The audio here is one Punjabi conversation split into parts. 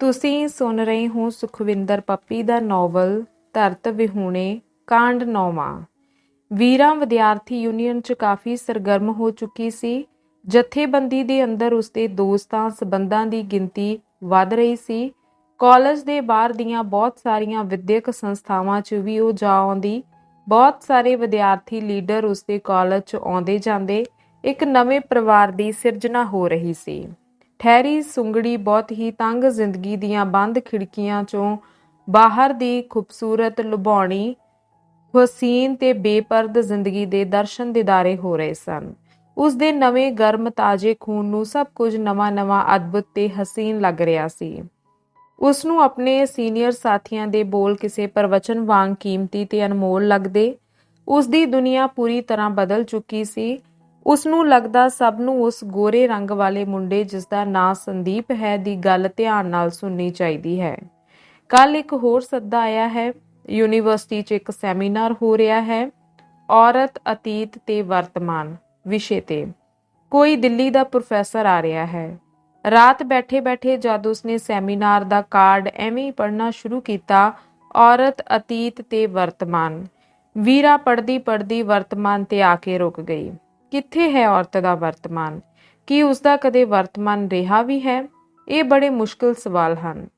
ਤੁਸੀਂ ਸੁਣ ਰਹੇ ਹੋ ਸੁਖਵਿੰਦਰ ਪੱਪੀ ਦਾ ਨੋਵਲ, ਧਰਤ ਵਿਹੂਣੇ, ਕਾਂਡ ਨੌਵਾਂ। ਵੀਰਾਂ ਵਿਦਿਆਰਥੀ ਯੂਨੀਅਨ 'ਚ ਕਾਫੀ ਸਰਗਰਮ ਹੋ ਚੁੱਕੀ ਸੀ। ਜਥੇਬੰਦੀ ਦੇ ਅੰਦਰ ਉਸਦੇ ਦੋਸਤਾਂ ਸਬੰਧਾਂ ਦੀ ਗਿਣਤੀ ਵੱਧ ਰਹੀ ਸੀ। ਕਾਲਜ ਦੇ ਬਾਹਰ ਦੀਆਂ ਬਹੁਤ ਸਾਰੀਆਂ ਵਿਦਿਅਕ ਸੰਸਥਾਵਾਂ 'ਚ ਵੀ ਉਹ ਜਾ ਆਉਂਦੀ। ਬਹੁਤ ਸਾਰੇ ਵਿਦਿਆਰਥੀ ਲੀਡਰ ਉਸਦੇ ਕਾਲਜ 'ਚ ਆਉਂਦੇ ਜਾਂਦੇ। ਇੱਕ ਨਵੇਂ ਪਰਿਵਾਰ ਦੀ ਸਿਰਜਣਾ ਹੋ ਰਹੀ ਸੀ। ਠਹਿਰੀ ਸੁੰਗੜੀ ਬਹੁਤ ਹੀ ਤੰਗ ਜ਼ਿੰਦਗੀ ਦੀਆਂ ਬੰਦ ਖਿੜਕੀਆਂ 'ਚੋਂ ਬਾਹਰ ਦੀ ਖੂਬਸੂਰਤ ਲੁਭਾਉਣੀ ਹਸੀਨ ਤੇ ਬੇਪਰਦ ਜ਼ਿੰਦਗੀ ਦੇ ਦਰਸ਼ਨ ਦਿਦਾਰੇ ਹੋ ਰਹੇ ਸਨ। ਉਸ ਦੇ ਨਵੇਂ ਗਰਮ ਤਾਜ਼ੇ ਖੂਨ ਨੂੰ ਸਭ ਕੁਝ ਨਵਾਂ-ਨਵਾਂ ਅਦਭੁਤ ਤੇ ਹਸੀਨ ਲੱਗ ਰਿਹਾ ਸੀ। ਉਸ ਨੂੰ ਆਪਣੇ ਸੀਨੀਅਰ ਸਾਥੀਆਂ ਦੇ ਬੋਲ ਕਿਸੇ ਪ੍ਰਵਚਨ ਵਾਂਗ ਕੀਮਤੀ ਤੇ ਅਨਮੋਲ ਲੱਗਦੇ। ਉਸ ਦੀ ਦੁਨੀਆ ਪੂਰੀ ਤਰ੍ਹਾਂ ਬਦਲ ਚੁੱਕੀ ਸੀ। ਉਸ ਨੂੰ ਲੱਗਦਾ ਸਭ ਨੂੰ ਉਸ ਗੋਰੇ ਰੰਗ ਵਾਲੇ ਮੁੰਡੇ ਜਿਸ ਦਾ ਨਾਂ ਸੰਦੀਪ ਹੈ ਦੀ ਗੱਲ ਧਿਆਨ ਨਾਲ ਸੁਣਨੀ ਚਾਹੀਦੀ ਹੈ। ਕੱਲ ਇੱਕ ਹੋਰ ਸੱਦਾ ਆਇਆ ਹੈ। ਯੂਨੀਵਰਸਿਟੀ 'ਚ ਇੱਕ ਸੈਮੀਨਾਰ ਹੋ ਰਿਹਾ ਹੈ। ਔਰਤ, ਅਤੀਤ ਤੇ ਵਰਤਮਾਨ ਵਿਸ਼ੇ ਤੇ। ਕੋਈ ਦਿੱਲੀ ਦਾ ਪ੍ਰੋਫੈਸਰ ਆ ਰਿਹਾ ਹੈ। ਰਾਤ ਬੈਠੇ-ਬੈਠੇ ਜਦ ਉਸਨੇ ਸੈਮੀਨਾਰ ਦਾ ਕਾਰਡ ਐਵੇਂ ਹੀ ਪੜ੍ਹਨਾ ਸ਼ੁਰੂ ਕੀਤਾ, ਔਰਤ, ਅਤੀਤ ਤੇ ਵਰਤਮਾਨ। ਵੀਰਾ ਪੜਦੀ ਪੜਦੀ ਵਰਤਮਾਨ ਤੇ ਆ ਕੇ ਰੁਕ ਗਈ। ਕਿੱਥੇ ਹੈ ਔਰਤ ਦਾ ਵਰਤਮਾਨ? ਕੀ ਉਸ ਦਾ ਕਦੇ ਵਰਤਮਾਨ ਰਿਹਾ ਵੀ ਹੈ? ਇਹ ਬੜੇ ਮੁਸ਼ਕਲ ਸਵਾਲ ਹਨ।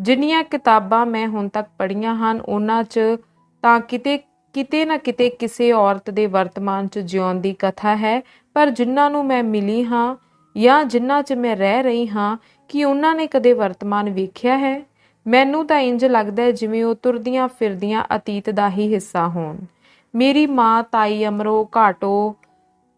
ਜਿੰਨੀਆਂ ਕਿਤਾਬਾਂ ਮੈਂ ਹੁਣ ਤੱਕ ਪੜ੍ਹੀਆਂ ਹਨ, ਉਹਨਾਂ 'ਚ ਤਾਂ ਕਿਤੇ ਕਿਤੇ ਨਾ ਕਿਤੇ ਕਿਸੇ ਔਰਤ ਦੇ ਵਰਤਮਾਨ 'ਚ ਜਿਉਣ ਦੀ ਕਥਾ ਹੈ, ਪਰ ਜਿਨ੍ਹਾਂ ਨੂੰ ਮੈਂ ਮਿਲੀ ਹਾਂ ਜਾਂ ਜਿਨ੍ਹਾਂ 'ਚ ਮੈਂ ਰਹਿ ਰਹੀ ਹਾਂ, ਕਿ ਉਹਨਾਂ ਨੇ ਕਦੇ ਵਰਤਮਾਨ ਵੇਖਿਆ ਹੈ? ਮੈਨੂੰ ਤਾਂ ਇੰਜ ਲੱਗਦਾ ਹੈ ਜਿਵੇਂ ਉਹ ਤੁਰਦੀਆਂ ਫਿਰਦੀਆਂ ਅਤੀਤ ਦਾ ਹੀ ਹਿੱਸਾ ਹੋਣ। ਮੇਰੀ ਮਾਂ, ਤਾਈ ਅਮਰੋ, ਘਾਟੋ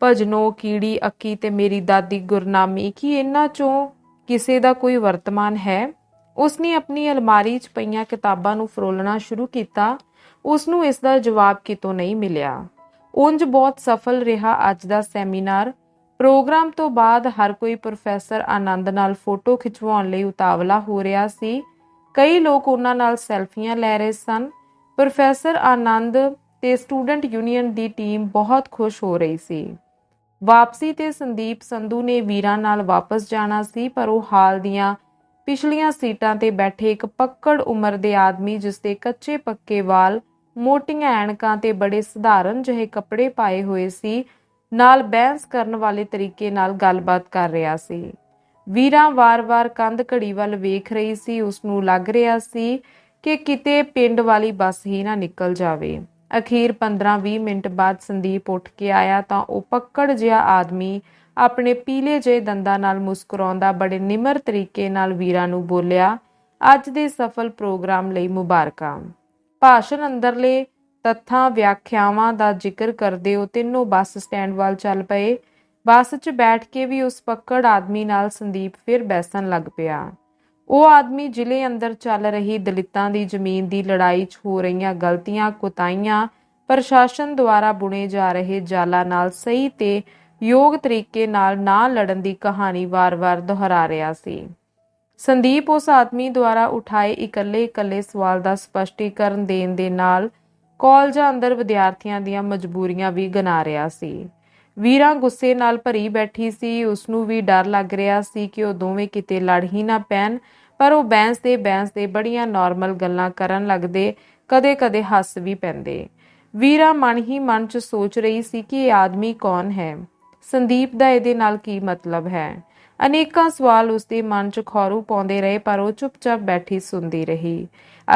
ਭਜਨੋ, ਕੀੜੀ, ਅੱਕੀ ਤੇ ਮੇਰੀ ਦਾਦੀ ਗੁਰਨਾਮੀ, ਕੀ ਇਹਨਾਂ ਚੋਂ ਕਿਸੇ ਦਾ ਕੋਈ ਵਰਤਮਾਨ ਹੈ? ਉਸਨੇ ਆਪਣੀ ਅਲਮਾਰੀ 'ਚ ਪਈਆਂ ਕਿਤਾਬਾਂ ਨੂੰ ਫਰੋਲਣਾ ਸ਼ੁਰੂ ਕੀਤਾ। ਉਸ ਨੂੰ ਇਸ ਦਾ ਜਵਾਬ ਕਿਤੋਂ ਨਹੀਂ ਮਿਲਿਆ। ਉਂਝ ਬਹੁਤ ਸਫਲ ਰਿਹਾ ਅੱਜ ਦਾ ਸੈਮੀਨਾਰ। ਪ੍ਰੋਗਰਾਮ ਤੋਂ ਬਾਅਦ ਹਰ ਕੋਈ ਪ੍ਰੋਫੈਸਰ ਆਨੰਦ ਨਾਲ ਫੋਟੋ ਖਿਚਵਾਉਣ ਲਈ ਉਤਾਵਲਾ ਹੋ ਰਿਹਾ ਸੀ। ਕਈ ਲੋਕ ਉਹਨਾਂ ਨਾਲ ਸੈਲਫੀਆਂ ਲੈ ਰਹੇ ਸਨ। ਪ੍ਰੋਫੈਸਰ ਆਨੰਦ ਤੇ ਸਟੂਡੈਂਟ ਯੂਨੀਅਨ ਦੀ ਟੀਮ ਬਹੁਤ ਖੁਸ਼ ਹੋ ਰਹੀ ਸੀ। ਵਾਪਸੀ ਤੇ ਸੰਦੀਪ ਸੰਧੂ ਨੇ ਵੀਰਾਂ ਨਾਲ ਵਾਪਸ ਜਾਣਾ ਸੀ, ਪਰ ਉਹ ਹਾਲ ਦੀਆਂ ਪਿਛਲੀਆਂ ਸੀਟਾਂ ਤੇ ਬੈਠੇ ਇੱਕ ਪੱਕੜ ਉਮਰ ਦੇ ਆਦਮੀ, ਜਿਸ ਦੇ ਕੱਚੇ ਪੱਕੇ ਵਾਲ, ਮੋਟੀਆਂ ਐਣਕਾਂ ਤੇ ਬੜੇ ਸਧਾਰਨ ਜਿਹੇ ਕੱਪੜੇ ਪਾਏ ਹੋਏ ਸੀ, ਨਾਲ ਬਹਿਸ ਕਰਨ ਵਾਲੇ ਤਰੀਕੇ ਨਾਲ ਗੱਲਬਾਤ ਕਰ ਰਿਹਾ ਸੀ। ਵੀਰਾਂ ਵਾਰ-ਵਾਰ ਕੰਧ ਘੜੀ ਵੱਲ ਵੇਖ ਰਹੀ ਸੀ, ਉਸ ਨੂੰ ਲੱਗ ਰਿਹਾ ਸੀ ਕਿ ਕਿਤੇ ਪਿੰਡ ਵਾਲੀ ਬੱਸ ਹੀ ਨਾ ਨਿਕਲ ਜਾਵੇ। ਅਖੀਰ 15-20 ਮਿੰਟ ਬਾਅਦ ਸੰਦੀਪ ਉੱਠ ਕੇ ਆਇਆ ਤਾਂ ਉਹ ਪੱਕੜ ਜਿਹਾ ਆਦਮੀ ਆਪਣੇ ਪੀਲੇ ਜਿਹੇ ਦੰਦਾਂ ਨਾਲ ਮੁਸਕਰਾਉਂਦਾ ਬੜੇ ਨਿਮਰ ਤਰੀਕੇ ਨਾਲ ਵੀਰਾਂ ਨੂੰ ਬੋਲਿਆ, ਅੱਜ ਦੇ ਸਫਲ ਪ੍ਰੋਗਰਾਮ ਲਈ ਮੁਬਾਰਕਾਂ। ਭਾਸ਼ਣ ਅੰਦਰਲੇ ਤੱਥਾਂ, ਵਿਆਖਿਆਵਾਂ ਦਾ ਜ਼ਿਕਰ ਕਰਦੇ ਉਹ ਤਿੰਨੋਂ ਬੱਸ ਸਟੈਂਡ ਵੱਲ ਚੱਲ ਪਏ। ਬੱਸ 'ਚ ਬੈਠ ਕੇ ਵੀ ਉਸ ਪੱਕੜ ਆਦਮੀ ਨਾਲ ਸੰਦੀਪ ਫਿਰ ਬੈਸਣ ਲੱਗ ਪਿਆ। ਉਹ ਆਦਮੀ ਜ਼ਿਲ੍ਹੇ ਅੰਦਰ ਚੱਲ ਰਹੀ ਦਲਿਤਾਂ ਦੀ ਜ਼ਮੀਨ ਦੀ ਲੜਾਈ 'ਚ ਹੋ ਰਹੀਆਂ ਗਲਤੀਆਂ, ਕੁਤਾਈਆਂ, ਪ੍ਰਸ਼ਾਸਨ ਦੁਆਰਾ ਬੁਣੇ ਜਾ ਰਹੇ ਜਾਲਾਂ ਨਾਲ ਸਹੀ ਤੇ ਯੋਗ ਤਰੀਕੇ ਨਾਲ ਨਾ ਲੜਨ ਦੀ ਕਹਾਣੀ ਵਾਰ-ਵਾਰ ਦੁਹਰਾ ਰਿਹਾ ਸੀ। ਸੰਦੀਪ ਉਸ ਆਦਮੀ ਦੁਆਰਾ ਉਠਾਏ ਇਕੱਲੇ-ਇਕੱਲੇ ਸਵਾਲ ਦਾ ਸਪਸ਼ਟੀਕਰਨ ਦੇਣ ਦੇ ਨਾਲ ਕਾਲਜਾਂ ਅੰਦਰ ਵਿਦਿਆਰਥੀਆਂ ਦੀਆਂ ਮਜਬੂਰੀਆਂ ਵੀ ਗਨਾ ਰਿਹਾ ਸੀ। ਵੀਰਾਂ ਗੁੱਸੇ ਨਾਲ ਭਰੀ ਬੈਠੀ ਸੀ ਉਸ ਨੂੰ ਵੀ ਡਰ ਲੱਗ ਰਿਹਾ ਸੀ ਕਿ ਉਹ ਦੋਵੇਂ ਕਿਤੇ ਲੜ ਹੀ ਨਾ ਪੈਣ। ਪਰ ਉਹ ਬੈਂਸ ਦੇ ਬੈਂਸ ਦੇ ਬੜੀਆਂ ਨਾਰਮਲ ਗੱਲਾਂ ਕਰਨ ਲੱਗਦੇ, ਕਦੇ-ਕਦੇ ਹੱਸ ਵੀ ਪੈਂਦੇ। ਵੀਰਾ ਮਨ ਹੀ ਮਨ 'ਚ ਸੋਚ ਰਹੀ ਸੀ ਕਿ ਇਹ ਆਦਮੀ ਕੌਣ ਹੈ? ਸੰਦੀਪ ਦਾ ਇਹਦੇ ਨਾਲ ਕੀ ਮਤਲਬ ਹੈ? ਅਨੇਕਾਂ ਸਵਾਲ ਉਸਦੇ ਮਨ 'ਚ ਖੌਰੂ ਪਾਉਂਦੇ ਰਹੇ, ਪਰ ਉਹ ਚੁੱਪਚਾਪ ਬੈਠੀ ਸੁਣਦੀ ਰਹੀ।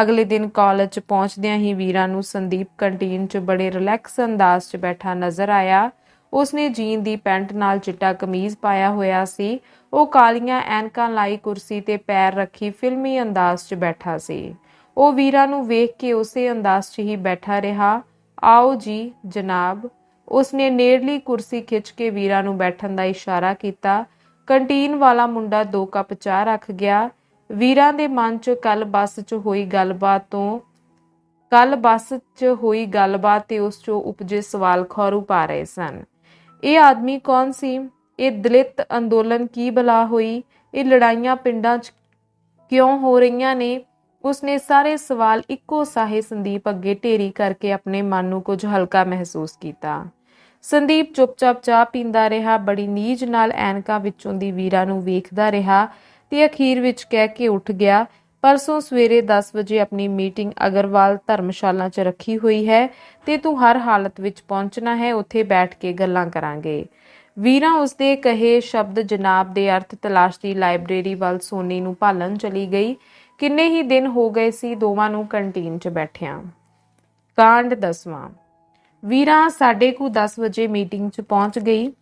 ਅਗਲੇ ਦਿਨ ਕਾਲਜ ਪਹੁੰਚਦਿਆਂ ਹੀ ਵੀਰਾ ਨੂੰ ਸੰਦੀਪ ਕੰਟੀਨ 'ਚ ਬੜੇ ਰਿਲੈਕਸ ਅੰਦਾਜ਼ 'ਚ ਬੈਠਾ ਨਜ਼ਰ ਆਇਆ। ਉਸਨੇ ਜੀਨ ਦੀ ਪੈਂਟ ਨਾਲ ਚਿੱਟਾ ਕਮੀਜ਼ ਪਾਇਆ ਹੋਇਆ ਸੀ। ਉਹ ਕਾਲੀਆਂ ਐਨਕਾਂ ਲਾਈ ਕੁਰਸੀ ਤੇ ਪੈਰ ਰੱਖੀ ਫਿਲਮੀ ਅੰਦਾਜ਼ 'ਚ ਬੈਠਾ ਸੀ। ਉਹ ਵੀਰਾ ਨੂੰ ਵੇਖ ਕੇ ਉਸੇ ਅੰਦਾਜ਼ 'ਚ ਹੀ ਬੈਠਾ ਰਿਹਾ। ਆਓ ਜੀ, ਜਨਾਬ। ਉਸਨੇ ਨੇੜਲੀ ਕੁਰਸੀ ਖਿੱਚ ਕੇ ਵੀਰਾ ਨੂੰ ਬੈਠਣ ਦਾ ਇਸ਼ਾਰਾ ਕੀਤਾ। ਕੰਟੀਨ ਵਾਲਾ ਮੁੰਡਾ ਦੋ ਕੱਪ ਚਾਹ ਰੱਖ ਗਿਆ। ਵੀਰਾਂ ਦੇ ਮਨ 'ਚ ਕੱਲ ਬੱਸ 'ਚ ਹੋਈ ਗੱਲਬਾਤ ਤੋਂ, ਕੱਲ ਬੱਸ 'ਚ ਹੋਈ ਗੱਲਬਾਤ ਤੇ ਉਸ 'ਚੋਂ ਉਪਜੇ ਸਵਾਲ ਖੌਰੂ ਪਾ ਰਹੇ ਸਨ। ਇਹ ਆਦਮੀ ਕੌਣ ਸੀ? ਇਹ ਦਲਿਤ ਅੰਦੋਲਨ ਕੀ ਬਲਾ ਹੋਈ? ਇਹ ਲੜਾਈਆਂ ਪਿੰਡਾਂ 'ਚ ਕਿਉਂ ਹੋ ਰਹੀਆਂ ਨੇ? ਉਸਨੇ ਸਾਰੇ ਸਵਾਲ ਇੱਕੋ ਸਾਹੇ ਸੰਦੀਪ ਅੱਗੇ ਢੇਰੀ ਕਰਕੇ ਆਪਣੇ ਮਨ ਨੂੰ ਕੁਝ ਹਲਕਾ ਮਹਿਸੂਸ ਕੀਤਾ। ਸੰਦੀਪ ਚੁੱਪਚਾਪ ਚਾਹ ਪੀਂਦਾ ਰਿਹਾ, ਬੜੀ ਨੀਜ ਨਾਲ ਐਨਕਾ ਵਿੱਚੋਂ ਦੀ ਵੀਰਾ ਨੂੰ ਵੇਖਦਾ ਰਿਹਾ ਤੇ ਅਖੀਰ ਵਿੱਚ ਕਹਿ ਕੇ ਉੱਠ ਗਿਆ, ਪਰਸੋਂ ਸਵੇਰੇ 10 ਵਜੇ ਆਪਣੀ ਮੀਟਿੰਗ ਅਗਰਵਾਲ ਧਰਮਸ਼ਾਲਾ 'ਚ ਰੱਖੀ ਹੋਈ ਹੈ ਤੇ ਤੂੰ ਹਰ ਹਾਲਤ ਵਿੱਚ ਪਹੁੰਚਣਾ ਹੈ, ਉੱਥੇ ਬੈਠ ਕੇ ਗੱਲਾਂ ਕਰਾਂਗੇ। ਵੀਰਾਂ ਉਸਦੇ ਕਹੇ ਸ਼ਬਦ ਜਨਾਬ ਦੇ ਅਰਥ ਤਲਾਸ਼ਦੀ ਲਾਇਬ੍ਰੇਰੀ ਵੱਲ ਸੋਨੀ ਨੂੰ ਭਾਲਣ ਚਲੀ ਗਈ। ਕਿੰਨੇ ਹੀ ਦਿਨ ਹੋ ਗਏ ਸੀ ਦੋਵਾਂ ਨੂੰ ਕੰਟੀਨ 'ਚ ਬੈਠਿਆਂ। ਕਾਂਡ ਦਸਵਾਂ। ਵੀਰਾਂ ਸਾਡੇ ਕੁ 10 ਵਜੇ ਮੀਟਿੰਗ 'ਚ ਪਹੁੰਚ ਗਈ।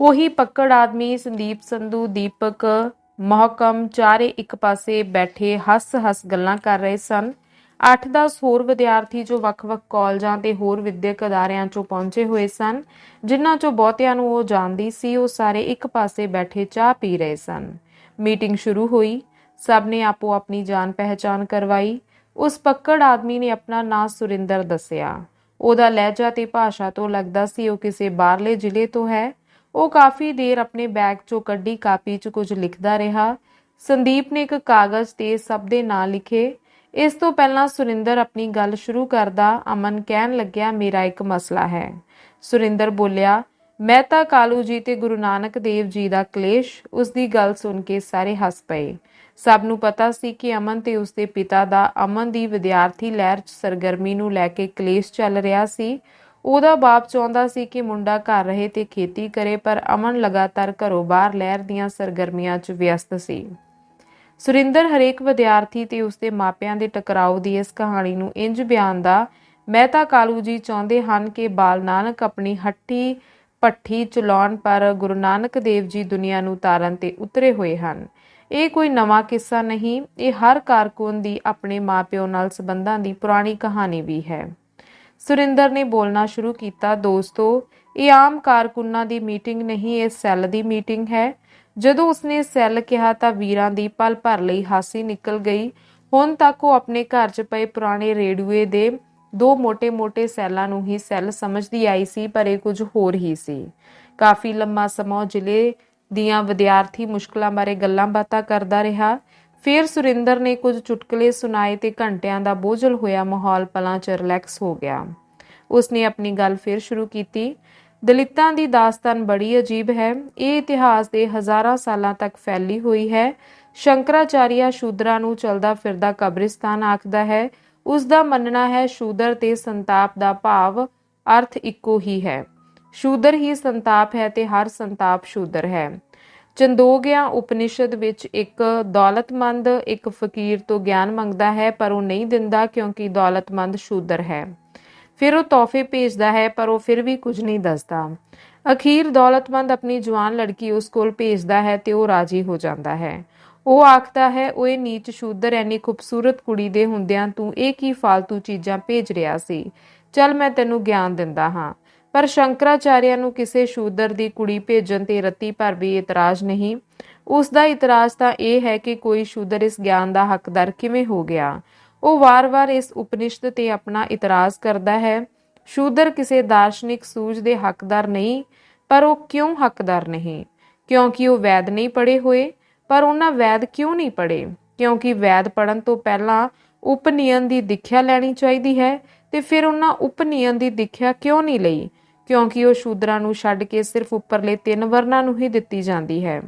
ਉਹੀ ਪੱਕੜ ਆਦਮੀ ਸੰਦੀਪ ਸੰਧੂ, ਦੀਪਕ, ਮਹਕਮ ਚਾਰੇ ਇੱਕ ਪਾਸੇ ਬੈਠੇ ਹੱਸ-ਹੱਸ ਗੱਲਾਂ ਕਰ ਰਹੇ ਸਨ। 8-10 ਹੋਰ ਵਿਦਿਆਰਥੀ ਜੋ ਵੱਖ-ਵੱਖ ਕਾਲਜਾਂ ਤੇ ਹੋਰ ਵਿਦਿਅਕ ਅਦਾਰਿਆਂ 'ਚੋਂ ਪਹੁੰਚੇ ਹੋਏ ਸਨ, ਜਿਨ੍ਹਾਂ 'ਚੋਂ ਬਹੁਤਿਆਂ ਨੂੰ ਉਹ ਜਾਣਦੀ ਸੀ, ਉਹ ਸਾਰੇ ਇੱਕ ਪਾਸੇ ਬੈਠੇ ਚਾਹ ਪੀ ਰਹੇ ਸਨ। ਮੀਟਿੰਗ ਸ਼ੁਰੂ ਹੋਈ, ਸਭ ਨੇ ਆਪੋ ਆਪਣੀ ਜਾਣ ਪਹਿਚਾਨ ਕਰਵਾਈ। ਉਸ ਪੱਕੜ ਆਦਮੀ ਨੇ ਆਪਣਾ ਨਾਂ ਸੁਰਿੰਦਰ ਦੱਸਿਆ। ਉਹਦਾ ਲਹਿਜਾ ਤੇ ਭਾਸ਼ਾ ਤੋਂ ਲੱਗਦਾ ਸੀ ਉਹ ਕਿਸੇ ਬਾਹਰਲੇ ਜ਼ਿਲ੍ਹੇ ਤੋਂ ਹੈ। ਉਹ ਕਾਫੀ ਦੇਰ ਆਪਣੇ ਬੈਗ 'ਚੋਂ ਕੱਢੀ ਕਾਪੀ 'ਚ ਕੁਝ ਲਿਖਦਾ ਰਿਹਾ। ਸੰਦੀਪ ਨੇ ਇੱਕ ਕਾਗਜ਼ ਤੇ ਸਭ ਦੇ ਨਾਂ ਲਿਖੇ। ਇਸ ਤੋਂ ਪਹਿਲਾਂ ਸੁਰਿੰਦਰ ਆਪਣੀ ਗੱਲ ਸ਼ੁਰੂ ਕਰਦਾ ਅਮਨ ਕਹਿਣ ਲੱਗਿਆ, ਮੇਰਾ ਇੱਕ ਮਸਲਾ ਹੈ। ਸੁਰਿੰਦਰ ਬੋਲਿਆ, ਮੈਂ ਤਾਂ ਕਾਲੂ ਜੀ ਤੇ ਗੁਰੂ ਨਾਨਕ ਦੇਵ ਜੀ ਦਾ ਕਲੇਸ਼ ਉਸ ਦੀ ਗੱਲ ਸੁਣ ਕੇ ਸਾਰੇ ਹੱਸ ਪਏ। ਸਭ ਨੂੰ ਪਤਾ ਸੀ ਕਿ ਅਮਨ ਤੇ ਉਸਦੇ ਪਿਤਾ ਦਾ ਅਮਨ ਦੀ ਵਿਦਿਆਰਥੀ ਲਹਿਰ 'ਚ ਸਰਗਰਮੀ ਨੂੰ ਲੈ ਕੇ ਕਲੇਸ਼ ਚੱਲ ਰਿਹਾ ਸੀ। ਉਹਦਾ ਬਾਪ ਚਾਹੁੰਦਾ ਸੀ ਕਿ ਮੁੰਡਾ ਘਰ ਰਹੇ ਤੇ ਖੇਤੀ ਕਰੇ, ਪਰ ਅਮਨ ਲਗਾਤਾਰ ਘਰੋਂ ਬਾਹਰ ਲਹਿਰ ਦੀਆਂ ਸਰਗਰਮੀਆਂ 'ਚ ਵਿਅਸਤ ਸੀ। ਸੁਰਿੰਦਰ ਹਰੇਕ ਵਿਦਿਆਰਥੀ ਤੇ ਉਸਦੇ ਮਾਪਿਆਂ ਦੇ ਟਕਰਾਓ ਦੀ ਇਸ ਕਹਾਣੀ ਨੂੰ ਇੰਜ ਬਿਆਨਦਾ ਮਹਿਤਾ ਕਾਲੂ ਜੀ ਚਾਹੁੰਦੇ ਹਨ ਕਿ ਬਾਲ ਨਾਨਕ ਆਪਣੀ ਹੱਟੀ ਪੱਠੀ ਚਲਾਉਣ, ਪਰ ਗੁਰੂ ਨਾਨਕ ਦੇਵ ਜੀ ਦੁਨੀਆ ਨੂੰ ਤਾਰਨ ਤੇ ਉਤਰੇ ਹੋਏ ਹਨ। ਇਹ ਕੋਈ ਨਵਾਂ ਕਿੱਸਾ ਨਹੀਂ, ਇਹ ਹਰ ਕਾਰਕੁਨ ਦੀ ਆਪਣੇ ਮਾਪਿਓ ਨਾਲ ਸੰਬੰਧਾਂ ਦੀ ਪੁਰਾਣੀ ਕਹਾਣੀ ਵੀ ਹੈ। ਸੁਰਿੰਦਰ ਨੇ ਬੋਲਣਾ ਸ਼ੁਰੂ ਕੀਤਾ, ਦੋਸਤੋ, ਇਹ ਆਮ ਕਾਰਕੁਨਾਂ ਦੀ ਮੀਟਿੰਗ ਨਹੀਂ, ਇਹ ਸੈੱਲ ਦੀ ਮੀਟਿੰਗ ਹੈ। ਜਦੋਂ ਉਸਨੇ ਸੈੱਲ ਕਿਹਾ ਤਾਂ ਵੀਰਾਂ ਦੀ ਪਲ ਭਰ ਲਈ ਹਾਸੀ ਨਿਕਲ ਗਈ। ਹੁਣ ਤੱਕ ਉਹ ਆਪਣੇ ਘਰ 'ਚ ਪਏ ਪੁਰਾਣੇ ਰੇਡੂਏ ਦੇ ਦੋ ਮੋٹے-ਮੋٹے ਸੈੱਲਾਂ ਨੂੰ ਹੀ ਸੈੱਲ ਸਮਝਦੀ ਆਈ ਸੀ, ਪਰ ਇਹ ਕੁਝ ਹੋਰ ਹੀ ਸੀ। ਕਾਫੀ ਲੰਮਾ ਸਮਾਂ ਜ਼ਿਲ੍ਹੇ ਦੀਆਂ ਵਿਦਿਆਰਥੀ ਮੁਸ਼ਕਲਾਂ ਬਾਰੇ ਗੱਲਾਂ ਬਾਤਾਂ ਕਰਦਾ ਰਿਹਾ। ਫਿਰ ਸੁਰਿੰਦਰ ਨੇ ਕੁਝ ਚੁਟਕਲੇ ਸੁਣਾਏ ਤੇ ਘੰਟਿਆਂ ਦਾ ਬੋਝਲ ਹੋਇਆ ਮਾਹੌਲ ਪਲਾਂ 'ਚ ਰਿਲੈਕਸ ਹੋ ਗਿਆ। ਉਸਨੇ ਆਪਣੀ ਗੱਲ ਫਿਰ ਸ਼ੁਰੂ ਕੀਤੀ। ਦਲਿਤਾਂ ਦੀ ਦਾਸਤਾਨ ਬੜੀ ਅਜੀਬ ਹੈ। ਇਹ ਇਤਿਹਾਸ ਦੇ ਹਜ਼ਾਰਾਂ ਸਾਲਾਂ ਤੱਕ ਫੈਲੀ ਹੋਈ ਹੈ। ਸ਼ੰਕਰਾਚਾਰੀਆ ਸ਼ੂਦਰਾਂ ਨੂੰ ਚਲਦਾ ਫਿਰਦਾ ਕਬਰਿਸਤਾਨ ਆਖਦਾ ਹੈ। ਉਸ ਦਾ ਮੰਨਣਾ ਹੈ, ਸ਼ੂਦਰ ਤੇ ਸੰਤਾਪ ਦਾ ਭਾਵ ਅਰਥ ਇੱਕੋ ਹੀ ਹੈ। ਸ਼ੂਦਰ ਹੀ ਸੰਤਾਪ ਹੈ ਤੇ ਹਰ ਸੰਤਾਪ ਸ਼ੂਦਰ ਹੈ। ਚੰਦੋਗਿਆ ਉਪਨਿਸ਼ਦ ਵਿੱਚ ਇੱਕ ਦੌਲਤਮੰਦ ਇੱਕ ਫਕੀਰ ਤੋਂ ਗਿਆਨ ਮੰਗਦਾ ਹੈ, ਪਰ ਉਹ ਨਹੀਂ ਦਿੰਦਾ ਕਿਉਂਕਿ ਦੌਲਤਮੰਦ ਸ਼ੂਦਰ ਹੈ। ਫਿਰ ਉਹ ਤੋਹਫੇ ਭੇਜਦਾ ਹੈ, ਪਰ ਉਹ ਫਿਰ ਵੀ ਕੁਝ ਨਹੀਂ ਦੱਸਦਾ। ਅਖੀਰ ਦੌਲਤਮੰਦ ਆਪਣੀ ਜਵਾਨ ਲੜਕੀ ਉਸ ਕੋਲ ਭੇਜਦਾ ਹੈ ਤੇ ਉਹ ਰਾਜੀ ਹੋ ਜਾਂਦਾ ਹੈ। ਉਹ ਆਖਦਾ ਹੈ, ਓਏ ਨੀਚ ਸ਼ੂਦਰ ਐਨੀ ਖੂਬਸੂਰਤ ਕੁੜੀ ਦੇ ਹੁੰਦਿਆਂ ਤੂੰ ਇਹ ਕੀ ਫालतू ਚੀਜ਼ਾਂ ਭੇਜ ਰਿਹਾ ਸੀ? ਚੱਲ ਮੈਂ ਤੈਨੂੰ ਗਿਆਨ ਦਿੰਦਾ ਹਾਂ। ਪਰ ਸ਼ੰਕਰਾਚਾਰਿਆ ਨੂੰ ਕਿਸੇ ਸ਼ੂਦਰ ਦੀ ਕੁੜੀ ਭੇਜਣ ਤੇ ਰੱਤੀ ਭਰ ਵੀ ਇਤਰਾਜ਼ ਨਹੀਂ। ਉਸ ਦਾ ਇਤਰਾਜ਼ ਤਾਂ ਇਹ ਹੈ ਕਿ ਕੋਈ ਸ਼ੂਦਰ ਇਸ ਗਿਆਨ ਦਾ ਹੱਕਦਾਰ ਕਿਵੇਂ ਹੋ ਗਿਆ? ਉਹ ਵਾਰ-ਵਾਰ ਇਸ ਉਪਨਿਸ਼ਦ ਤੇ ਆਪਣਾ ਇਤਰਾਜ਼ ਕਰਦਾ ਹੈ, ਸ਼ੂਦਰ ਕਿਸੇ ਦਾਰਸ਼ਨਿਕ ਸੂਝ ਦੇ ਹੱਕਦਾਰ ਨਹੀਂ, ਪਰ ਉਹ ਕਿਉਂ ਹੱਕਦਾਰ ਨਹੀਂ? ਕਿਉਂਕਿ ਉਹ ਵੈਦ ਨਹੀਂ ਪੜੇ ਹੋਏ, ਪਰ ਉਹਨਾਂ ਵੈਦ ਕਿਉਂ ਨਹੀਂ ਪੜੇ ਕਿਉਂਕਿ ਵੈਦ ਪੜਨ ਤੋਂ ਪਹਿਲਾਂ ਉਪਨਿਯਨ ਦੀ ਸਿੱਖਿਆ ਲੈਣੀ ਚਾਹੀਦੀ ਹੈ ਤੇ ਫਿਰ ਉਹਨਾਂ ਉਪਨਿਯਨ ਦੀ ਸਿੱਖਿਆ ਕਿਉਂ ਨਹੀਂ ਲਈ? ਕਿਉਂਕਿ ਉਹ ਸ਼ੂਦਰਾਂ ਨੂੰ ਛੱਡ ਕੇ ਸਿਰਫ ਉੱਪਰਲੇ ਤਿੰਨ ਵਰਨਾਂ ਨੂੰ ਹੀ ਦਿੱਤੀ ਜਾਂਦੀ ਹੈ।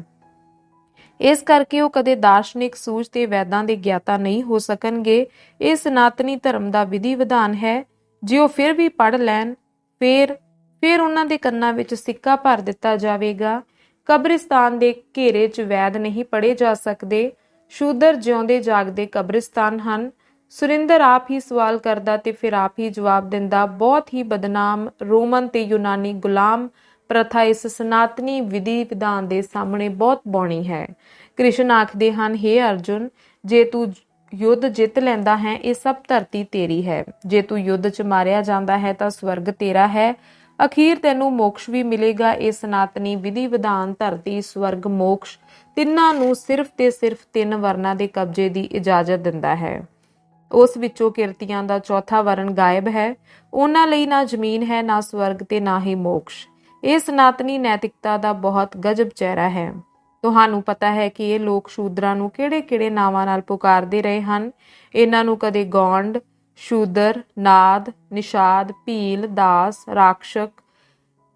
ਇਸ ਕਰਕੇ ਉਹ ਕਦੇ ਦਾਰਸ਼ਨਿਕ ਸੂਝ ਤੇ ਵੈਦਾਂ ਦੇ ਗਿਆਤਾ ਨਹੀਂ ਹੋ ਸਕਣਗੇ। ਇਹ ਸਨਾਤਨੀ ਧਰਮ ਦਾ ਵਿਧੀ ਵਿਧਾਨ ਹੈ। ਜੇ ਉਹ ਫਿਰ ਵੀ ਪੜ ਲੈਣ, ਫਿਰ ਫਿਰ ਉਹਨਾਂ ਦੇ ਕੰਨਾਂ ਵਿੱਚ ਸਿੱਕਾ ਭਰ ਦਿੱਤਾ ਜਾਵੇਗਾ। ਕਬਰਿਸਤਾਨ ਦੇ ਘੇਰੇ 'ਚ ਵੈਦ ਨਹੀਂ ਪੜੇ ਜਾ ਸਕਦੇ। ਸ਼ੂਦਰ ਜਿਉਂਦੇ ਜਾਗਦੇ ਕਬਰਿਸਤਾਨ ਹਨ। ਸੁਰਿੰਦਰ ਆਪ ਹੀ ਸਵਾਲ ਕਰਦਾ ਤੇ ਫਿਰ ਆਪ ਹੀ ਜਵਾਬ ਦਿੰਦਾ, ਬਹੁਤ ਹੀ ਬਦਨਾਮ ਰੋਮਨ ਤੇ ਯੂਨਾਨੀ ਗੁਲਾਮ ਪ੍ਰਥਾ ਇਸ ਸਨਾਤਨੀ ਵਿਧੀ ਵਿਧਾਨ ਦੇ ਸਾਹਮਣੇ ਬਹੁਤ ਬੌਣੀ ਹੈ। ਕ੍ਰਿਸ਼ਨ ਆਖਦੇ ਹਨ हे ਅਰਜੁਨ, ਜੇ ਤੂੰ ਯੁੱਧ ਜਿੱਤ ਲੈਂਦਾ ਹੈ, ਇਹ ਸਭ ਧਰਤੀ ਤੇਰੀ ਹੈ। ਜੇ ਤੂੰ ਯੁੱਧ 'ਚ ਮਾਰਿਆ ਜਾਂਦਾ ਹੈ, ਤਾਂ ਸਵਰਗ ਤੇਰਾ ਹੈ। ਅਖੀਰ ਤੈਨੂੰ ਮੋਕਸ਼ ਵੀ ਮਿਲੇਗਾ। ਇਹ ਸਨਾਤਨੀ ਵਿਧੀ ਵਿਧਾਨ ਧਰਤੀ, ਸਵਰਗ, ਮੋਕਸ਼, ਤਿੰਨਾਂ ਨੂੰ ਸਿਰਫ ਤੇ ਸਿਰਫ ਤਿੰਨ ਵਰਨਾਂ ਦੇ ਕਬਜ਼ੇ ਦੀ ਇਜਾਜ਼ਤ ਦਿੰਦਾ ਹੈ। ਉਸ ਵਿੱਚੋਂ ਕਿਰਤੀਆਂ ਦਾ ਚੌਥਾ ਵਰਨ ਗਾਇਬ ਹੈ। ਉਹਨਾਂ ਲਈ ਨਾ ਜ਼ਮੀਨ ਹੈ, ਨਾ ਸਵਰਗ ਤੇ ਨਾ ਹੀ ਮੋਕਸ਼। ਇਹ ਸਨਾਤਨੀ ਨੈਤਿਕਤਾ ਦਾ ਬਹੁਤ ਗਜਬ ਚਿਹਰਾ ਹੈ। ਤੁਹਾਨੂੰ ਪਤਾ ਹੈ ਕਿ ਇਹ ਲੋਕ ਸ਼ੂਦਰਾਂ ਨੂੰ ਕਿਹੜੇ-ਕਿਹੜੇ ਨਾਵਾਂ ਨਾਲ ਪੁਕਾਰਦੇ ਰਹੇ ਹਨ। ਇਹਨਾਂ ਨੂੰ ਕਦੇ ਗੌਂਡ, ਸ਼ੂਦਰ, ਨਾਦ, ਨਿਸ਼ਾਦ, ਭੀਲ, ਦਾਸ, ਰਾਖਸ਼ਕ,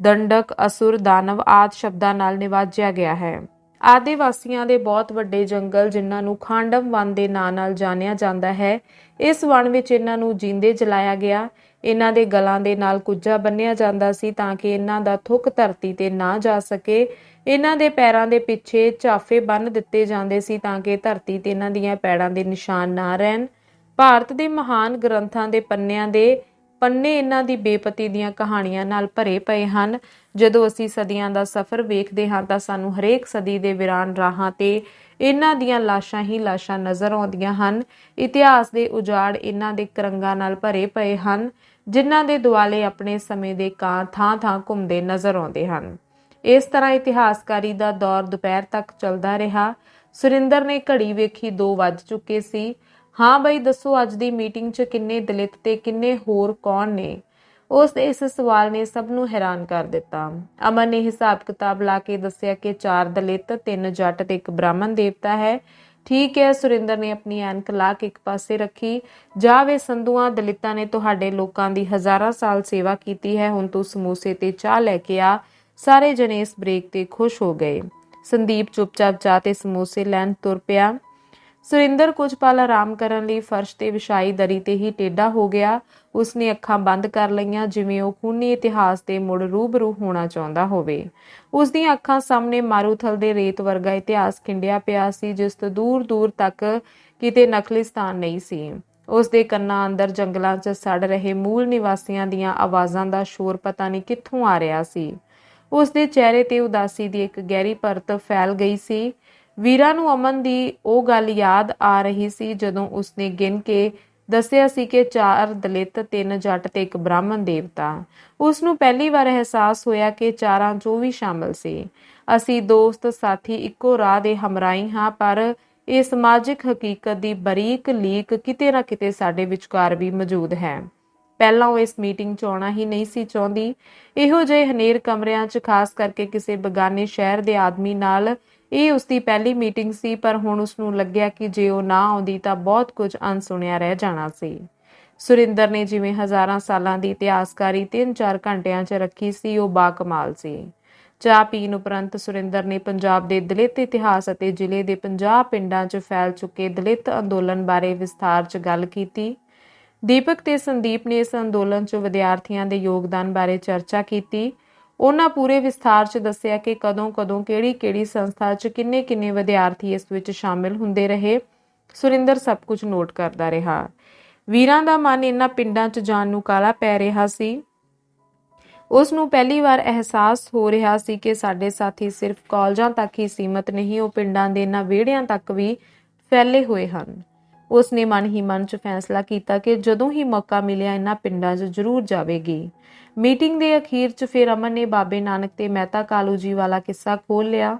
ਦੰਡਕ, ਅਸੁਰ, ਦਾਨਵ ਆਦ ਸ਼ਬਦਾਂ ਨਾਲ ਨਿਵਾਜਿਆ ਗਿਆ ਹੈ। ਆਦਿਵਾਸੀਆਂ ਦੇ ਬਹੁਤ ਵੱਡੇ ਜੰਗਲ ਜਿਨ੍ਹਾਂ ਨੂੰ ਖਾਂਡਵ ਵਨ ਦੇ ਨਾਂ ਨਾਲ ਜਾਣਿਆ ਜਾਂਦਾ ਹੈ, ਇਸ ਵਣ ਵਿੱਚ ਇਹਨਾਂ ਨੂੰ ਜਿੰਦੇ ਜਲਾਇਆ ਗਿਆ। ਇਹਨਾਂ ਦੇ ਗਲਾਂ ਦੇ ਨਾਲ ਕੁੱਜਾ ਬੰਨਿਆ ਜਾਂਦਾ ਸੀ ਤਾਂ ਕਿ ਇਹਨਾਂ ਦਾ ਥੁੱਕ ਧਰਤੀ ਤੇ ਨਾ ਜਾ ਸਕੇ। ਇਹਨਾਂ ਦੇ ਪੈਰਾਂ ਦੇ ਪਿੱਛੇ ਝਾਫੇ ਬੰਨ ਦਿੱਤੇ ਜਾਂਦੇ ਸੀ ਤਾਂ ਕਿ ਧਰਤੀ ਤੇ ਇਹਨਾਂ ਦੀਆਂ ਪੈੜਾਂ ਦੇ ਨਿਸ਼ਾਨ ਨਾ ਰਹਿਣ। ਭਾਰਤ ਦੇ ਮਹਾਨ ਗ੍ਰੰਥਾਂ ਦੇ ਪੰਨਿਆਂ ਦੇ ਪੰਨੇ ਇਹਨਾਂ ਦੀ ਬੇਪਤੀ ਦੀਆਂ ਕਹਾਣੀਆਂ ਨਾਲ ਭਰੇ ਪਏ ਹਨ। ਜਦੋਂ ਅਸੀਂ ਸਦੀਆਂ ਦਾ ਸਫ਼ਰ ਵੇਖਦੇ ਹਾਂ ਤਾਂ ਸਾਨੂੰ ਹਰੇਕ ਸਦੀ ਦੇ ਵਿਰਾਨ ਰਾਹਾਂ ਤੇ ਇਹਨਾਂ ਦੀਆਂ ਲਾਸ਼ਾਂ ਹੀ ਲਾਸ਼ਾਂ ਨਜ਼ਰ ਆਉਂਦੀਆਂ ਹਨ। ਇਤਿਹਾਸ ਦੇ ਉਜਾੜ ਇਹਨਾਂ ਦੇ ਕਰੰਗਾਂ ਨਾਲ ਭਰੇ ਪਏ ਹਨ। ਜਿਨ੍ਹਾਂ ਦੇ ਦੁਆਲੇ ਆਪਣੇ ਸਮੇਂ ਦੇ ਕਾਂ ਥਾਂ-ਥਾਂ ਘੁੰਮਦੇ ਨਜ਼ਰ ਆਉਂਦੇ ਹਨ। ਇਸ ਤਰ੍ਹਾਂ ਇਤਿਹਾਸਕਾਰੀ ਦਾ ਦੌਰ ਦੁਪਹਿਰ ਤੱਕ ਚੱਲਦਾ ਰਿਹਾ। ਸੁਰਿੰਦਰ ਨੇ ਘੜੀ ਵੇਖੀ 2 ਵੱਜ ਚੁੱਕੇ ਸੀ। ਹਾਂ ਬਈ, ਦੱਸੋ ਅੱਜ ਦੀ ਮੀਟਿੰਗ 'ਚ ਕਿੰਨੇ ਦਲਿਤ ਤੇ ਕਿੰਨੇ ਹੋਰ ਕੌਣ ਨੇ? ਉਸ ਦੇ ਇਸ ਸਵਾਲ ਨੇ ਸਭ ਨੂੰ ਹੈਰਾਨ ਕਰ ਦਿੱਤਾ। ਅਮਨ ਨੇ ਹਿਸਾਬ ਕਿਤਾਬ ਲਾ ਕੇ ਦੱਸਿਆ ਕਿ ਚਾਰ ਦਲਿਤ, ਤਿੰਨ ਜੱਟ ਤੇ ਇੱਕ ਬ੍ਰਾਹਮਣ ਦੇਵਤਾ ਹੈ। ਠੀਕ ਹੈ, ਸੁਰਿੰਦਰ ਨੇ ਆਪਣੀ ਐਨਕ ਲਾ ਕੇ ਇੱਕ ਪਾਸੇ ਰੱਖੀ। ਜਾਵੇ ਸੰਧੂਆਂ, ਦਲਿਤਾਂ ਨੇ ਤੁਹਾਡੇ ਲੋਕਾਂ ਦੀ ਹਜ਼ਾਰਾਂ ਸਾਲ ਸੇਵਾ ਕੀਤੀ ਹੈ, ਹੁਣ ਤੂੰ ਸਮੋਸੇ ਤੇ ਚਾਹ ਲੈ ਕੇ ਆ। ਸਾਰੇ ਜਣੇ ਇਸ ਬ੍ਰੇਕ ਤੇ ਖੁਸ਼ ਹੋ ਗਏ। ਸੰਦੀਪ ਚੁੱਪਚਾਪ ਚਾਹ ਤੇ ਸਮੋਸੇ ਲੈਣ ਤੁਰ ਪਿਆ। ਸੁਰਿੰਦਰ ਕੁਝ ਪਲ ਆਰਾਮ ਕਰਨ ਲਈ ਫਰਸ਼ ਤੇ ਵਿਛਾਈ ਦਰੀ ਤੇ ਹੀ ਟੇਢਾ ਹੋ ਗਿਆ। ਉਸਨੇ ਅੱਖਾਂ ਬੰਦ ਕਰ ਲਈਆਂ, ਜਿਵੇਂ ਉਹ ਖੂਨੀ ਇਤਿਹਾਸ ਦੇ ਮੁੜ ਰੂਬਰੂ ਹੋਣਾ ਚਾਹੁੰਦਾ ਹੋਵੇ। ਉਸ ਦੀਆਂ ਅੱਖਾਂ ਸਾਹਮਣੇ ਮਾਰੂਥਲ ਦੇ ਰੇਤ ਵਰਗਾ ਇਤਿਹਾਸ ਖਿੰਡਿਆ ਪਿਆ ਸੀ, ਜਿਸ ਤੋਂ ਦੂਰ ਦੂਰ ਤੱਕ ਕਿਤੇ ਨਕਲਿਸਤਾਨ ਨਹੀਂ ਸੀ। ਉਸ ਦੇ ਕੰਨਾਂ ਅੰਦਰ ਜੰਗਲਾਂ 'ਚ ਸੜ ਰਹੇ ਮੂਲ ਨਿਵਾਸੀਆਂ ਦੀਆਂ ਆਵਾਜ਼ਾਂ ਦਾ ਸ਼ੋਰ ਪਤਾ ਨਹੀਂ ਕਿੱਥੋਂ ਆ ਰਿਹਾ ਸੀ। ਉਸ ਦੇ ਚਿਹਰੇ ਤੇ ਉਦਾਸੀ ਦੀ ਇੱਕ ਗਹਿਰੀ ਪਰਤ ਫੈਲ ਗਈ ਸੀ। ਵੀਰਾ ਨੂੰ ਅਮਨ ਦੀ ਉਹ ਗੱਲ ਯਾਦ ਆ ਰਹੀ ਸੀ ਜਦੋਂ ਉਸਨੇ ਗਿਣ ਕੇ ਦੱਸਿਆ ਸੀ ਕਿ ਚਾਰ ਦਲਿਤ, ਤਿੰਨ ਜੱਟ ਤੇ ਇੱਕ ਬ੍ਰਾਹਮਣ ਦੇਵਤਾ। ਉਸ ਨੂੰ ਪਹਿਲੀ ਵਾਰ ਅਹਿਸਾਸ ਹੋਇਆ ਕਿ ਚਾਰਾਂ ਚੋਂ ਵੀ ਸ਼ਾਮਲ ਸੀ। ਅਸੀਂ ਦੋਸਤ, ਸਾਥੀ ਇੱਕੋ ਰਾਹ ਦੇ ਹਮਰਾਈ ਹਾਂ, ਪਰ ਇਹ ਸਮਾਜਿਕ ਹਕੀਕਤ ਦੀ ਬਰੀਕ ਲੀਕ ਕਿਤੇ ਨਾ ਕਿਤੇ ਸਾਡੇ ਵਿਚਕਾਰ ਵੀ ਮੌਜੂਦ ਹੈ। ਪਹਿਲਾਂ ਉਹ ਇਸ ਮੀਟਿੰਗ 'ਚ ਆਉਣਾ ਹੀ ਨਹੀਂ ਸੀ ਚਾਹੁੰਦੀ। ਇਹੋ ਜਿਹੇ ਹਨੇਰ ਕਮਰਿਆਂ 'ਚ, ਖਾਸ ਕਰਕੇ ਕਿਸੇ ਬਗਾਨੇ ਸ਼ਹਿਰ ਦੇ ਆਦਮੀ ਨਾਲ ਇਹ ਉਸ ਦੀ ਪਹਿਲੀ ਮੀਟਿੰਗ ਸੀ, ਪਰ ਹੁਣ ਉਸ ਨੂੰ ਲੱਗਿਆ ਕਿ ਜੇ ਉਹ ਨਾ ਆਉਂਦੀ ਤਾਂ ਬਹੁਤ ਕੁਝ ਅਣਸੁਣਿਆ ਰਹਿ ਜਾਣਾ ਸੀ। ਸੁਰਿੰਦਰ ਨੇ ਜਿਵੇਂ ਹਜ਼ਾਰਾਂ ਸਾਲਾਂ ਦੀ ਇਤਿਹਾਸਕਾਰੀ 3-4 ਘੰਟਿਆਂ 'ਚ ਰੱਖੀ ਸੀ, ਉਹ ਬਾਕਮਾਲ ਸੀ। ਚਾਹ ਪੀਣ ਉਪਰੰਤ ਸੁਰਿੰਦਰ ਨੇ ਪੰਜਾਬ ਦੇ ਦਲਿਤ ਇਤਿਹਾਸ ਅਤੇ ਜ਼ਿਲ੍ਹੇ ਦੇ 50 ਪਿੰਡਾਂ 'ਚ ਫੈਲ ਚੁੱਕੇ ਦਲਿਤ ਅੰਦੋਲਨ ਬਾਰੇ ਵਿਸਥਾਰ 'ਚ ਗੱਲ ਕੀਤੀ। ਦੀਪਕ ਤੇ ਸੰਦੀਪ ਨੇ ਇਸ ਅੰਦੋਲਨ 'ਚ ਵਿਦਿਆਰਥੀਆਂ ਦੇ ਯੋਗਦਾਨ ਬਾਰੇ ਚਰਚਾ ਕੀਤੀ। ਉਹਨਾਂ ਪੂਰੇ ਵਿਸਥਾਰ 'ਚ ਦੱਸਿਆ ਕਿ ਕਦੋਂ-ਕਦੋਂ ਕਿਹੜੀ-ਕਿਹੜੀ ਸੰਸਥਾ 'ਚ ਕਿੰਨੇ-ਕਿੰਨੇ ਵਿਦਿਆਰਥੀ ਇਸ ਵਿੱਚ ਸ਼ਾਮਿਲ ਹੁੰਦੇ ਰਹੇ। ਸੁਰਿੰਦਰ ਸਭ ਕੁਝ ਨੋਟ ਕਰਦਾ ਰਿਹਾ। ਵੀਰਾਂ ਦਾ ਮਨ ਇਹਨਾਂ ਪਿੰਡਾਂ 'ਚ ਜਾਣ ਨੂੰ ਕਾਲਾ ਪੈ ਰਿਹਾ ਸੀ। ਉਸ ਨੂੰ ਪਹਿਲੀ ਵਾਰ ਅਹਿਸਾਸ ਹੋ ਰਿਹਾ ਸੀ ਕਿ ਸਾਡੇ ਸਾਥੀ ਸਿਰਫ ਕਾਲਜਾਂ ਤੱਕ ਹੀ ਸੀਮਤ ਨਹੀਂ, ਉਹ ਪਿੰਡਾਂ ਦੇ ਇਹਨਾਂ ਵਿਹੜਿਆਂ ਤੱਕ ਵੀ ਫੈਲੇ ਹੋਏ ਹਨ। ਉਸ ਨੇ ਮਨ ਹੀ ਮਨ 'ਚ ਫੈਸਲਾ ਕੀਤਾ ਕਿ ਜਦੋਂ ਹੀ ਮੌਕਾ ਮਿਲਿਆ ਇਹਨਾਂ ਪਿੰਡਾਂ 'ਚ ਜ਼ਰੂਰ ਜਾਵੇਗੀ। ਮੀਟਿੰਗ ਦੇ ਅਖੀਰ 'ਚ ਫਿਰ ਅਮਨ ਨੇ ਬਾਬੇ ਨਾਨਕ ਤੇ ਮਹਿਤਾ ਕਾਲੂ ਜੀ ਵਾਲਾ ਕਿੱਸਾ ਖੋਲ ਲਿਆ।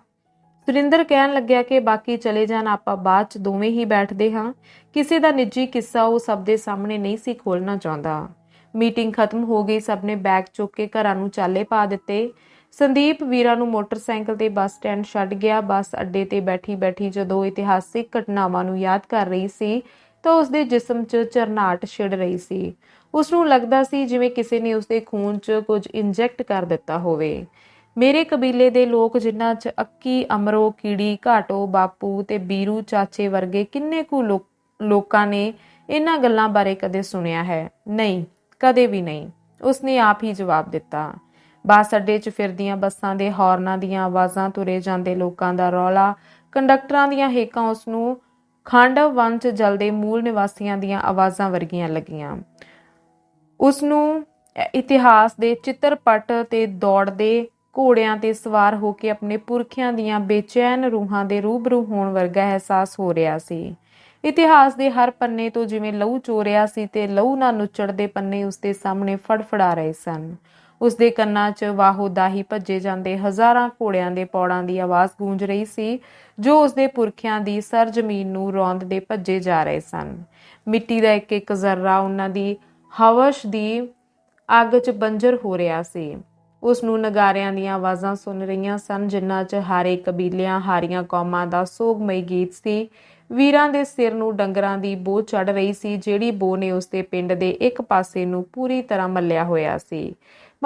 ਸੁਰਿੰਦਰ ਕਹਿਣ ਲੱਗਿਆ ਕਿ ਬਾਕੀ ਚਲੇ ਜਾਣ, ਆਪਾਂ ਬਾਅਦ 'ਚ ਦੋਵੇਂ ਹੀ ਬੈਠਦੇ ਹਾਂ। ਕਿਸੇ ਦਾ ਨਿੱਜੀ ਕਿੱਸਾ ਉਹ ਸਭ ਦੇ ਸਾਹਮਣੇ ਨਹੀਂ ਸੀ ਖੋਲਣਾ ਚਾਹੁੰਦਾ। ਮੀਟਿੰਗ ਖਤਮ ਹੋ ਗਈ, ਸਭ ਨੇ ਬੈਗ ਚੁੱਕ ਕੇ ਘਰਾਂ ਨੂੰ ਚਾਲੇ ਪਾ ਦਿੱਤੇ। ਸੰਦੀਪ ਵੀਰਾ ਨੂੰ ਮੋਟਰਸਾਈਕਲ ਤੇ ਬੱਸ ਸਟੈਂਡ ਛੱਡ ਗਿਆ। ਬੱਸ ਅੱਡੇ ਤੇ ਬੈਠੀ-ਬੈਠੀ ਜਦੋਂ ਇਤਿਹਾਸਿਕ ਘਟਨਾਵਾਂ ਨੂੰ ਯਾਦ ਕਰ ਰਹੀ ਸੀ, ਤਾਂ ਉਸ ਦੇ ਜਿਸਮ 'ਚ ਚਰਨਾਟ ਛਿੜ ਰਹੀ ਸੀ। ਉਸ ਨੂੰ ਲੱਗਦਾ ਸੀ ਜਿਵੇਂ ਕਿਸੇ ਨੇ ਉਸ ਦੇ ਖੂਨ 'ਚ ਕੁਝ ਇੰਜੈਕਟ ਕਰ ਦਿੱਤਾ ਹੋਵੇ। ਮੇਰੇ ਕਬੀਲੇ ਦੇ ਲੋਕ ਜਿਨ੍ਹਾਂ 'ਚ ਅੱਕੀ, ਅਮਰੋ, ਕੀੜੀ, ਘਾਟੋ, ਬਾਪੂ ਤੇ ਬੀਰੂ ਚਾਚੇ ਵਰਗੇ ਕਿੰਨੇ ਕੁ ਲੋਕਾਂ ਨੇ ਇਹਨਾਂ ਗੱਲਾਂ ਬਾਰੇ ਕਦੇ ਸੁਣਿਆ ਹੈ? ਨਹੀਂ, ਕਦੇ ਵੀ ਨਹੀਂ। ਉਸਨੇ ਆਪ ਹੀ ਜਵਾਬ ਦਿੱਤਾ। ਬੱਸ ਅੱਡੇ 'ਚ ਫਿਰਦੀਆਂ ਬੱਸਾਂ ਦੇ ਹਾਰਨਾਂ ਦੀਆਂ ਆਵਾਜ਼ਾਂ ਤੁਰੇ ਜਾਂਦੇ ਲੋਕਾਂ ਦਾ ਰੌਲਾ। ਕੰਡਕਟਰਾਂ ਦੀਆਂ ਹੇਕਾਂ ਉਸ ਨੂੰ ਖਾਂਡਵ ਵਨ 'ਚ ਜਲਦੇ ਮੂਲ ਨਿਵਾਸੀਆਂ ਦੀਆਂ ਆਵਾਜ਼ਾਂ ਵਰਗੀਆਂ ਲੱਗੀਆਂ। ਉਸ ਨੂੰ ਇਤਿਹਾਸ ਦੇ ਚਿੱਤਰਪਟ ਤੇ ਦੌੜਦੇ ਘੋੜਿਆਂ ਤੇ ਸਵਾਰ ਹੋ ਕੇ ਆਪਣੇ ਪੁਰਖਿਆਂ ਦੀਆਂ ਬੇਚੈਨ ਰੂਹਾਂ ਦੇ ਰੂਬਰੂ ਹੋਣ ਵਰਗਾ ਅਹਿਸਾਸ ਹੋ ਰਿਹਾ ਸੀ। ਇਤਿਹਾਸ ਦੇ ਹਰ ਪੰਨੇ ਤੋਂ ਜਿਵੇਂ ਲਹੂ ਚੋਰਿਆ ਸੀ ਤੇ ਲਹੂ ਨਾਲ ਨੁੱਚੜਦੇ ਪੰਨੇ ਉਸਦੇ ਸਾਹਮਣੇ ਫੜਫੜਾ ਰਹੇ ਸਨ। ਉਸ ਦੇ ਕੰਨਾਂ 'ਚ ਵਾਹੋ ਦਾਹੀ ਭੱਜੇ ਜਾਂਦੇ ਹਜ਼ਾਰਾਂ ਘੋੜਿਆਂ ਦੇ ਪੌੜਾਂ ਦੀ ਆਵਾਜ਼ ਗੂੰਜ ਰਹੀ ਸੀ, ਜੋ ਉਸ ਦੇ ਪੁਰਖਿਆਂ ਦੀ ਸਰ ਜ਼ਮੀਨ ਨੂੰ ਰੌਂਦਦੇ ਭੱਜੇ ਜਾ ਰਹੇ ਸਨ। ਮਿੱਟੀ ਦਾ ਇੱਕ ਇੱਕ ਜ਼ਰਰਾ ਉਹਨਾਂ ਦੀ ਹਵਸ਼ ਦੀ ਅੱਗ 'ਚ ਬੰਜਰ ਹੋ ਰਿਹਾ ਸੀ। ਉਸ ਨੂੰ ਨਗਾਰਿਆਂ ਦੀਆਂ ਆਵਾਜ਼ਾਂ ਸੁਣ ਰਹੀਆਂ ਸਨ, ਜਿਨ੍ਹਾਂ 'ਚ ਹਾਰੇ ਕਬੀਲਿਆਂ, ਹਾਰੀਆਂ ਕੌਮਾਂ ਦਾ ਸੋਗਮਈ ਗੀਤ ਸੀ। ਵੀਰਾਂ ਦੇ ਸਿਰ ਨੂੰ ਡੰਗਰਾਂ ਦੀ ਬੋ ਚੜ ਰਹੀ ਸੀ, ਜਿਹੜੀ ਬੋ ਨੇ ਉਸ ਦੇ ਪਿੰਡ ਦੇ ਇੱਕ ਪਾਸੇ ਨੂੰ ਪੂਰੀ ਤਰ੍ਹਾਂ ਮੱਲਿਆ ਹੋਇਆ ਸੀ।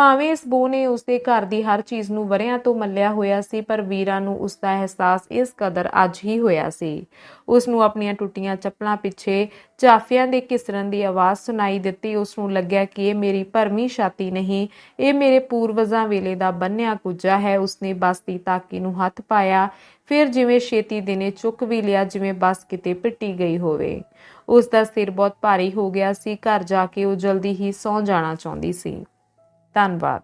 ਭਾਵੇਂ ਇਸ ਬੋ ਨੇ ਉਸਦੇ ਘਰ ਦੀ ਹਰ ਚੀਜ਼ ਨੂੰ ਵਰਿਆਂ ਤੋਂ ਮੱਲਿਆ ਹੋਇਆ ਸੀ, ਪਰ ਵੀਰਾ ਨੂੰ ਉਸ ਦਾ ਅਹਿਸਾਸ ਇਸ ਕਦਰ ਅੱਜ ਹੀ ਹੋਇਆ ਸੀ। ਉਸ ਨੂੰ ਆਪਣੀਆਂ ਟੁੱਟੀਆਂ ਚੱਪਲਾਂ ਪਿੱਛੇ ਝਾਫਿਆਂ ਦੇ ਕਿਸਰਨ ਦੀ ਆਵਾਜ਼ ਸੁਣਾਈ ਦਿੱਤੀ। ਉਸ ਨੂੰ ਲੱਗਿਆ ਕਿ ਇਹ ਮੇਰੀ ਭਰਮੀ ਛਾਤੀ ਨਹੀਂ, ਇਹ ਮੇਰੇ ਪੂਰਵਜਾਂ ਵੇਲੇ ਦਾ ਬੰਨਿਆ ਕੁੱਜਾ ਹੈ। ਉਸਨੇ ਬਸ ਦੀ ਤਾਕੀ ਨੂੰ ਹੱਥ ਪਾਇਆ, ਫਿਰ ਜਿਵੇਂ ਛੇਤੀ ਦਿਨੇ ਚੁੱਕ ਵੀ ਲਿਆ, ਜਿਵੇਂ ਬਸ ਕਿਤੇ ਪਿੱਟੀ ਗਈ ਹੋਵੇ। ਉਸ ਦਾ ਸਿਰ ਬਹੁਤ ਭਾਰੀ ਹੋ ਗਿਆ ਸੀ। ਘਰ ਜਾ ਕੇ ਉਹ ਜਲਦੀ ਹੀ ਸੌਂ ਜਾਣਾ ਚਾਹੁੰਦੀ ਸੀ। ਧੰਨਵਾਦ।